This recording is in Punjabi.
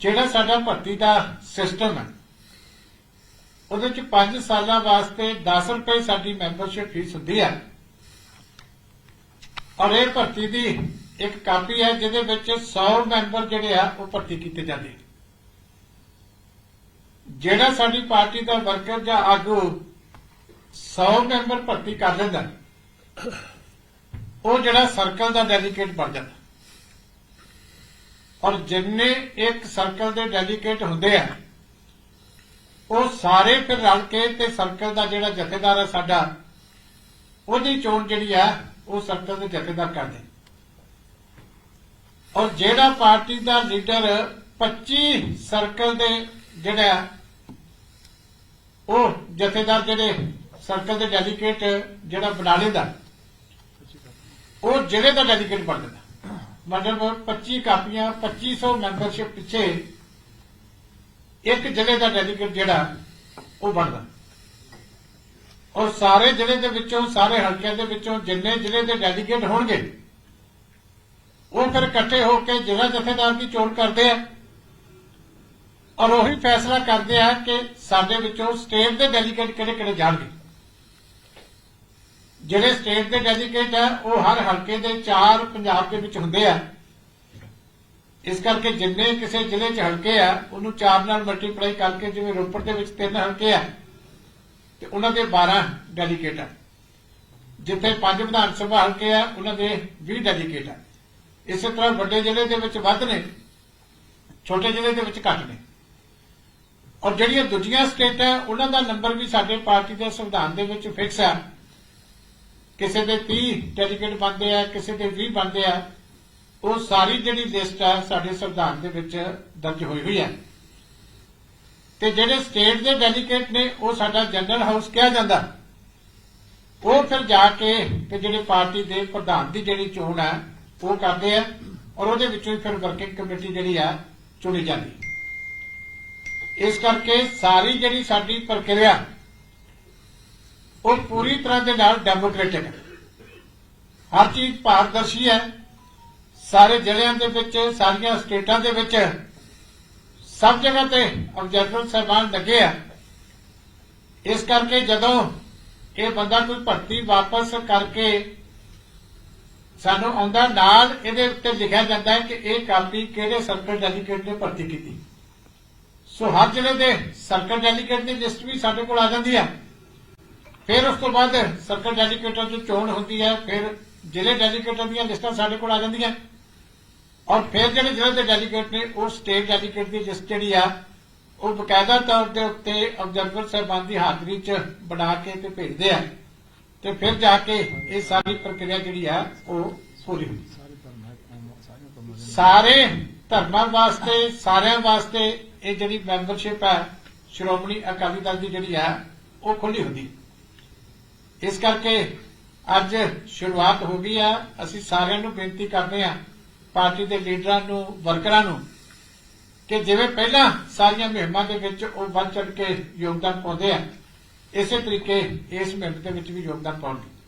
ਜਿਹੜਾ ਸਾਡਾ ਭਰਤੀ ਦਾ ਸਿਸਟਮ ਹੈ, ਉਹਦੇ ਚ 5 ਸਾਲਾਂ ਵਾਸਤੇ 10 ਰੁਪਏ ਸਾਡੀ ਮੈਂਬਰਸ਼ਿਪ ਫੀਸ ਹੁੰਦੀ ਹੈ। ਔਰ ਇਹ ਭਰਤੀ ਦੀ ਇੱਕ ਕਾਪੀ ਹੈ, ਜਿਹਦੇ ਵਿੱਚ 100 ਮੈਂਬਰ ਜਿਹੜੇ ਆ, ਉਹ ਭਰਤੀ ਕੀਤੇ ਜਾਂਦੇ ਜਿਹੜਾ ਸਾਡੀ ਪਾਰਟੀ ਦਾ ਵਰਕਰ ਜਾਂ ਆਗੂ 100 ਮੈਂਬਰ ਭਰਤੀ ਕਰ ਲੈਂਦਾ, ਉਹ ਜਿਹੜਾ ਸਰਕਲ ਦਾ ਡੈਲੀਗੇਟ ਬਣ ਜਾਂਦਾ। ਔਰ ਜਿੰਨੇ ਇੱਕ ਸਰਕਲ ਦੇ ਡੈਲੀਗੇਟ ਹੁੰਦੇ ਆ, ਉਹ ਸਾਰੇ ਫਿਰ ਰਲ ਕੇ ਤੇ ਸਰਕਲ ਦਾ ਜਿਹੜਾ ਜਥੇਦਾਰ ਹੈ ਸਾਡਾ, ਉਹਦੀ ਚੋਣ ਜਿਹੜੀ ਆ, ਉਹ ਸਰਕਲ ਦੇ ਜਥੇਦਾਰ ਕਰਦੇ ਔਰ ਜਿਹੜਾ ਪਾਰਟੀ ਦਾ ਲੀਡਰ 25 ਸਰਕਲ ਦੇ ਜਿਹੜਾ ਉਹ ਜਥੇਦਾਰ ਜਿਹੜੇ ਸਰਕਲ ਦੇ ਡੈਲੀਗੇਟ ਜਿਹੜਾ ਬਣਾ ਲੈਂਦਾ, ਉਹ ਜ਼ਿਲ੍ਹੇ ਦਾ ਡੈਲੀਗੇਟ ਬਣ ਜਾਂਦਾ। ਮਤਲਬ 25 ਕਾਪੀਆਂ 2500 ਮੈਂਬਰਸ਼ਿਪ ਪਿੱਛੇ ਇੱਕ ਜ਼ਿਲ੍ਹੇ ਦਾ ਡੈਲੀਗੇਟ ਜਿਹੜਾ, ਉਹ ਬਣਦਾ। ਔਰ ਸਾਰੇ ਜ਼ਿਲ੍ਹੇ ਦੇ ਵਿੱਚੋਂ, ਸਾਰੇ ਹਲਕਿਆਂ ਦੇ ਵਿੱਚੋਂ ਜਿੰਨੇ ਜ਼ਿਲ੍ਹੇ ਦੇ ਡੈਲੀਗੇਟ ਹੋਣਗੇ, ਉਹ ਫਿਰ ਇਕੱਠੇ ਹੋ ਕੇ ਜ਼ਿਲ੍ਹਾ ਜਥੇਦਾਰ ਦੀ ਚੋਣ ਕਰਦੇ ਆ। ਔਰ ਉਹੀ ਫੈਸਲਾ ਕਰਦੇ ਆ ਕਿ ਸਾਡੇ ਵਿੱਚੋਂ ਸਟੇਟ ਦੇ ਡੈਲੀਗੇਟ ਕਿਹੜੇ ਕਿਹੜੇ ਜਾਣਗੇ। ਜਿਹੜੇ ਸਟੇਟ ਦੇ ਡੈਲੀਗੇਟ ਆ, ਉਹ ਹਰ ਹਲਕੇ ਦੇ ਚਾਰ ਪੰਜਾਬ ਦੇ ਵਿੱਚ ਹੁੰਦੇ ਆ। ਇਸ ਕਰਕੇ ਜਿੰਨੇ ਕਿਸੇ ਜ਼ਿਲ੍ਹੇ 'ਚ ਹਲਕੇ ਆ, ਉਹਨੂੰ ਚਾਰ ਨਾਲ ਮਲਟੀਪਲਾਈ ਕਰਕੇ ਜਿਵੇਂ ਰੋਪੜ ਦੇ ਵਿੱਚ ਤਿੰਨ ਹਲਕੇ ਆ, ਤੇ ਉਹਨਾਂ ਦੇ 12 ਡੈਲੀਗੇਟ ਆ। ਜਿੱਥੇ ਪੰਜ ਵਿਧਾਨ ਸਭਾ ਹਲਕੇ ਆ, ਉਹਨਾਂ ਦੇ 20 ਡੈਲੀਗੇਟ ਆ। ਇਸੇ ਤਰ੍ਹਾਂ ਵੱਡੇ ਜ਼ਿਲ੍ਹੇ ਦੇ ਵਿੱਚ ਵੱਧ ਨੇ, ਛੋਟੇ ਜ਼ਿਲ੍ਹੇ ਦੇ ਵਿੱਚ ਘੱਟ ਨੇ। ਔਰ ਜਿਹੜੀਆਂ ਦੂਜੀਆਂ ਸਟੇਟਾਂ ਉਹਨਾਂ ਦਾ ਨੰਬਰ ਵੀ ਸਾਡੇ ਪਾਰਟੀ ਦੇ ਸੰਵਿਧਾਨ ਦੇ ਵਿੱਚ ਫਿਕਸ ਹੈ ਕਿਸੇ ਦੇ 30 ਡੈਲੀਗੇਟ ਬਣਦੇ ਆ, ਕਿਸੇ ਦੇ 20 ਬਣਦੇ ਆ, ਉਹ ਸਾਰੀ ਜਿਹੜੀ ਲਿਸਟ ਆ ਸਾਡੇ ਸੰਵਿਧਾਨ ਦੇ ਵਿੱਚ ਦਰਜ ਹੋਈ ਹੋਈ ਹੈ ਤੇ ਜਿਹੜੇ ਸਟੇਟ ਦੇ ਡੈਲੀਗੇਟ ਨੇ, ਉਹ ਸਾਡਾ ਜਨਰਲ ਹਾਊਸ ਕਿਹਾ ਜਾਂਦਾ। ਉਹ ਫਿਰ ਜਾ ਕੇ ਤੇ ਜਿਹੜੇ ਪਾਰਟੀ ਦੇ ਪ੍ਰਧਾਨ ਦੀ ਜਿਹੜੀ ਚੋਣ ਆ, ਉਹ ਕਰਦੇ ਆ ਔਰ ਉਹਦੇ ਵਿੱਚੋਂ ਹੀ ਫਿਰ ਵਰਕਿੰਗ ਕਮੇਟੀ ਜਿਹੜੀ ਆ ਚੁਣੀ ਜਾਂਦੀ। ਇਸ ਕਰਕੇ ਸਾਰੀ ਜਿਹੜੀ ਸਾਡੀ ਪ੍ਰਕਿਰਿਆ ਉਹ ਪੂਰੀ ਤਰ੍ਹਾਂ ਦੇ ਨਾਲ ਡੈਮੋਕ੍ਰੈਟਿਕ ਹੈ। ਹਰ ਚੀਜ਼ ਪਾਰਦਰਸ਼ੀ ਹੈ। ਸਾਰੇ ਜ਼ਿਲ੍ਹਿਆਂ ਦੇ ਵਿੱਚ, ਸਾਰੀਆਂ ਸਟੇਟਾਂ ਦੇ ਵਿੱਚ ਸਭ ਜਗ੍ਹਾ ਤੇ ਆਬਜਰਵਰ ਸਾਹਿਬਾਨ ਲੱਗੇ ਆ। ਇਸ ਕਰਕੇ ਜਦੋਂ ਇਹ ਬੰਦਾ ਕੋਈ ਭਰਤੀ ਵਾਪਸ ਕਰਕੇ ਸਾਨੂੰ ਆਉਂਦਾ, ਨਾਲ ਇਹਦੇ ਉੱਤੇ ਲਿਖਿਆ ਜਾਂਦਾ ਹੈ ਕਿ ਇਹ ਕਾਪੀ ਕਿਹੜੇ ਸਰਕਲ ਡੈਲੀਗੇਟ ਨੇ ਭਰਤੀ ਕੀਤੀ। ਸੋ ਹਰ ਜ਼ਿਲ੍ਹੇ ਦੇ ਸਰਕਲ ਡੈਲੀਗੇਟ ਦੀ ਲਿਸਟ ਵੀ ਸਾਡੇ ਕੋਲ ਆ ਜਾਂਦੀ ਹੈ ਫਿਰ ਉਸ ਤੋਂ ਬਾਅਦ ਸਰਕਲ ਡੈਲੀਗੇਟਾਂ ਦੀ ਚੋਣ ਹੁੰਦੀ ਹੈ, ਫਿਰ ਜ਼ਿਲ੍ਹੇ ਡੈਲੀਗੇਟਾਂ ਦੀਆਂ ਲਿਸਟਾਂ ਸਾਡੇ ਕੋਲ ਆ ਜਾਂਦੀਆਂ। ਔਰ ਫਿਰ ਜਿਹੜੇ ਜ਼ਿਲ੍ਹੇ ਦੇ ਡੈਲੀਗੇਟ ਨੇ, ਉਹ ਸਟੇਟ ਡੈਲੀਗੇਟ ਦੀ ਲਿਸਟ ਜਿਹੜੀ ਆ, ਉਹ ਬਕਾਇਦਾ ਤੌਰ ਦੇ ਉੱਤੇ ਆਬਜ਼ਰਵਰ ਸਾਹਿਬਾਨ ਦੀ ਹਾਜ਼ਰੀ 'ਚ ਬਣਾ ਕੇ ਤੇ ਭੇਜਦੇ ਆ। ਤੇ ਫਿਰ ਜਾ ਕੇ ਇਹ ਸਾਰੀ ਪ੍ਰਕਿਰਿਆ ਜਿਹੜੀ ਆ, ਉਹ ਪੂਰੀ ਹੁੰਦੀ। ਸਾਰੇ ਧਰਮਾਂ ਵਾਸਤੇ, ਸਾਰਿਆਂ ਵਾਸਤੇ ਇਹ ਜਿਹੜੀ ਮੈਂਬਰਸ਼ਿਪ ਹੈ ਸ਼੍ਰੋਮਣੀ ਅਕਾਲੀ ਦਲ ਦੀ ਜਿਹੜੀ ਹੈ ਉਹ ਖੁੱਲੀ ਹੁੰਦੀ। ਇਸ ਕਰਕੇ ਅੱਜ ਸ਼ੁਰੂਆਤ ਹੋ ਗਈ ਆ। ਅਸੀਂ ਸਾਰਿਆਂ ਨੂੰ ਬੇਨਤੀ ਕਰਦੇ ਆ ਪਾਰਟੀ ਦੇ ਲੀਡਰਾਂ ਨੂੰ, ਵਰਕਰਾਂ ਨੂੰ, ਕਿ ਜਿਵੇਂ ਪਹਿਲਾਂ ਸਾਰੀਆਂ ਮੁਹਿੰਮਾਂ ਦੇ ਵਿੱਚ ਉਹ ਵੱਧ ਚੜ ਕੇ ਯੋਗਦਾਨ ਪਾਉਂਦੇ ਆ, ਇਸੇ ਤਰੀਕੇ ਇਸ ਮੁਹਿੰਮ ਦੇ ਵਿੱਚ ਵੀ ਯੋਗਦਾਨ ਪਾਉਣਗੇ